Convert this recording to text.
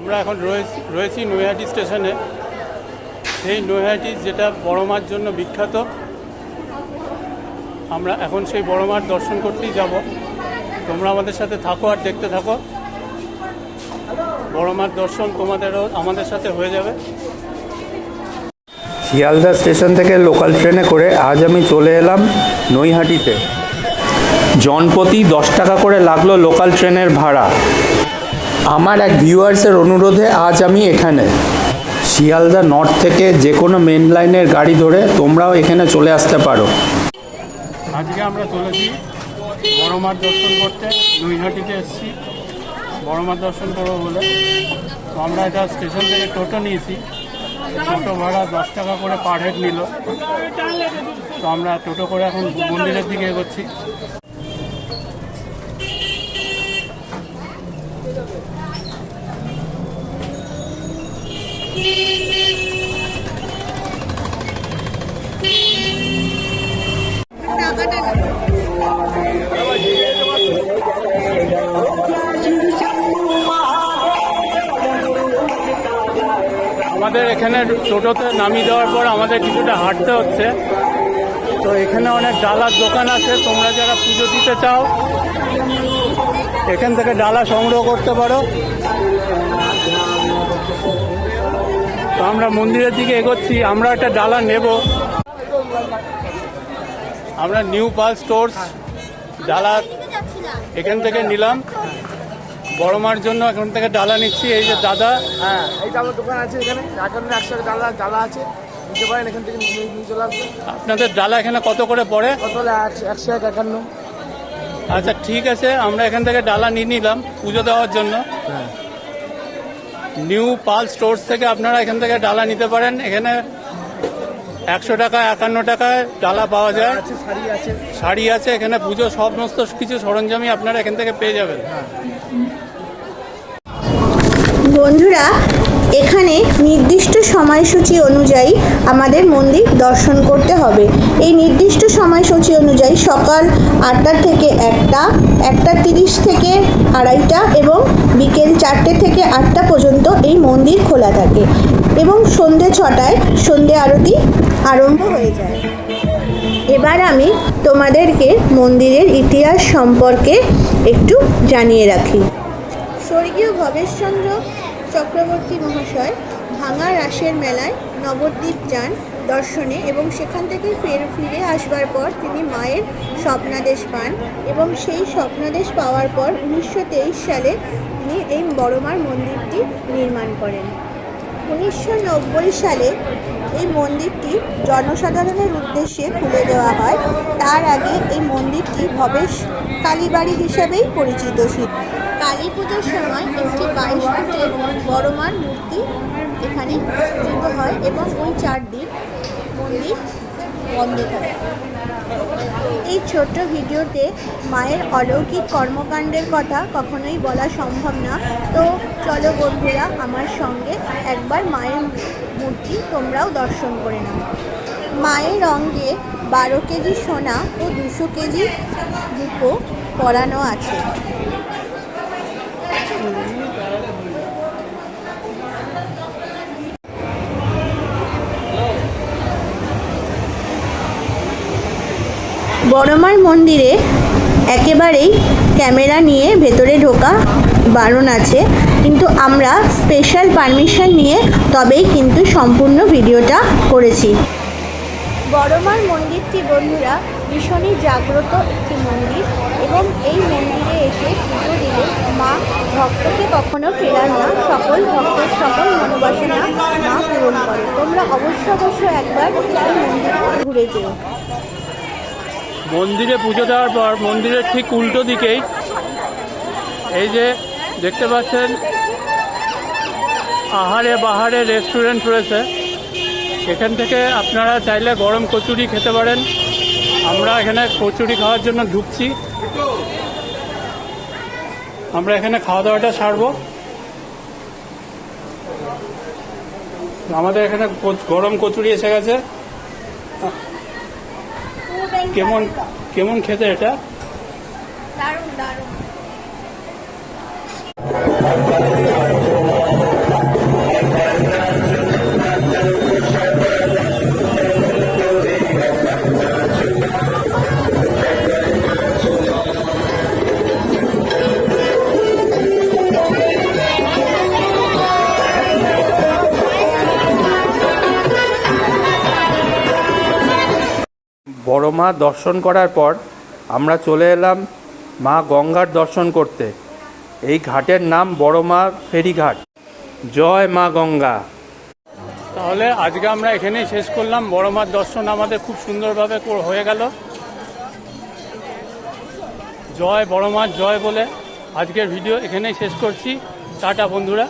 আমরা এখন রয়েছি রয়েছি নৈহাটি স্টেশনে। সেই নৈহাটি যেটা বড় মার জন্য বিখ্যাত, আমরা এখন সেই বড় মার দর্শন করতেই যাব। তোমরা আমাদের সাথে থাকো আর দেখতে থাকো। বড় মার দর্শন তোমাদেরও আমাদের সাথে হয়ে যাবে। শিয়ালদা স্টেশন থেকে লোকাল ট্রেনে করে আজ আমি চলে এলাম নৈহাটিতে। জনপ্রতি দশ টাকা করে লাগল লোকাল ট্রেনের ভাড়া। আমার এক ভিউয়ার্সের অনুরোধে আজ আমি এখানে। শিয়ালদা নর্থ থেকে যে কোনো মেন লাইনের গাড়ি ধরে তোমরাও এখানে চলে আসতে পারো। আজকে আমরা চলেছি বড় মার দর্শন করতে। নৈহাটিতে এসেছি। বড় মার দর্শন করব বলে। তো আমরা এটা স্টেশন থেকে টোটো নিয়েছি। টোটো ভাড়া দশ টাকা করে পার হেড নিল। তো আমরা টোটো করে এখন মন্দিরের দিকে এগোচ্ছি। আমাদের এখানে টোটোতে নামিয়ে দেওয়ার পর আমাদের কিছুটা হাঁটতে হচ্ছে। তো এখানে অনেক ডালার দোকান আছে, তোমরা যারা পুজো দিতে চাও, এখান থেকে ডালা সংগ্রহ করতে পারো। তো আমরা মন্দিরের দিকে এগোচ্ছি আমরা একটা ডালা নেব। আমরা নিউ পাল স্টোর্স ডালা এখান থেকে নিলাম। বড় মার জন্য এখান থেকে ডালা নিচ্ছি। এই যে দাদা। হ্যাঁ এই আমার দোকান আছে এখানে। একান্ন একশো ডালা ডালা আছে। নিতে পারেন এখান থেকে নিয়ে নিয়ে চলে আসবেন। আপনাদের ডালা এখানে কত করে পড়ে? কত একশো এক একান্ন। আচ্ছা ঠিক আছে আমরা এখান থেকে ডালা নিয়ে নিলাম পুজো দেওয়ার জন্য। নিউ পাল স্টোর্স থেকে আপনারা এখান থেকে ডালা নিতে পারেন। এখানে একশো টাকা একান্ন টাকায় ডালা পাওয়া যায়। শাড়ি আছে শাড়ি আছে। এখানে পুজো সমস্ত কিছু সরঞ্জামই আপনারা এখান থেকে পেয়ে যাবেন। বন্ধুরা, এখানে নির্দিষ্ট সময়সূচি অনুযায়ী আমাদের মন্দির দর্শন করতে হবে। এই নির্দিষ্ট সময়সূচি অনুযায়ী সকাল আটটা থেকে একটা একটা তিরিশ থেকে আড়াইটা এবং বিকেল চারটে থেকে আটটা পর্যন্ত এই মন্দির খোলা থাকে এবং সন্ধে ছটায় সন্ধে আরতি আরম্ভ হয়ে যায়। এবার আমি তোমাদেরকে মন্দিরের ইতিহাস সম্পর্কে একটু জানিয়ে রাখি। স্বর্গীয় ভবেশচন্দ্র চক্রবর্তী মহাশয় ভাঙা রাসের মেলায় নবদ্বীপ যান দর্শনে এবং সেখান থেকে ফের ফিরে আসবার পর তিনি মায়ের স্বপ্নাদেশ পান এবং সেই স্বপ্নাদেশ পাওয়ার পর উনিশশো তেইশ সালে তিনি এই বড়মার মন্দিরটি নির্মাণ করেন। উনিশশো নব্বই সালে এই মন্দিরটি জনসাধারণের উদ্দেশ্যে খুলে দেওয়া হয়। তার আগে এই মন্দিরটি ভবেশ কালীবাড়ি হিসাবেই পরিচিত ছিল। কালী পুজোর সময় একটি বাইশ ফুটের বড়মার মূর্তি এখানে পূজিত হয় এবং ওই চার দিন মন্দির বন্ধ থাকে। এই ছোট্ট ভিডিওতে মায়ের অলৌকিক কর্মকাণ্ডের কথা কখনোই বলা সম্ভব না। তো চলো বন্ধুরা, আমার সঙ্গে একবার মায়ের মূর্তি তোমরাও দর্শন করে নাও। মায়ের অঙ্গে বারো কেজি সোনা ও দুশো কেজি রূপো পরানো আছে। বড়মার মন্দিরে একেবারেই ক্যামেরা নিয়ে ভেতরে ঢোকা বারণ আছে। কিন্তু আমরা স্পেশাল পারমিশন নিয়ে তবেই কিন্তু সম্পূর্ণ ভিডিওটা করেছি। বড়মার মন্দিরটি বন্ধুরা ভীষণই জাগ্রত একটি মন্দির। এবং এই মন্দিরে এসে পুজো দিলে মা ভক্তকে কখনো ফেরান না, সকল ভক্তের সকল মনোবাসনা মা পূরণ করে। তোমরা অবশ্য অবশ্য একবার এই মন্দিরে ঘুরে যেও। মন্দিরে পুজো দেওয়ার পর মন্দিরের ঠিক উল্টো দিকেই এই যে দেখতে পাচ্ছেন আহারে বাহারে রেস্টুরেন্ট রয়েছে। এখান থেকে আপনারা চাইলে গরম কচুরি খেতে পারেন। আমরা এখানে কচুরি খাওয়ার জন্য ঢুকছি। আমরা এখানে খাওয়া দাওয়াটা সারবো। আমাদের এখানে গরম কচুরি এসে গেছে। কেমন কেমন খেতে এটা? দারুণ দারুণ। মা দর্শন করার পর আমরা চলে এলাম মা গঙ্গার দর্শন করতে। এই ঘাটের নাম বড় মা ফেরিঘাট। জয় মা গঙ্গা। তাহলে আজকে আমরা এখানেই শেষ করলাম। বড় মার দর্শন আমাদের খুব সুন্দরভাবে হয়ে গেল। জয় বড় মার জয় বলে আজকের ভিডিও এখানেই শেষ করছি। টাটা বন্ধুরা।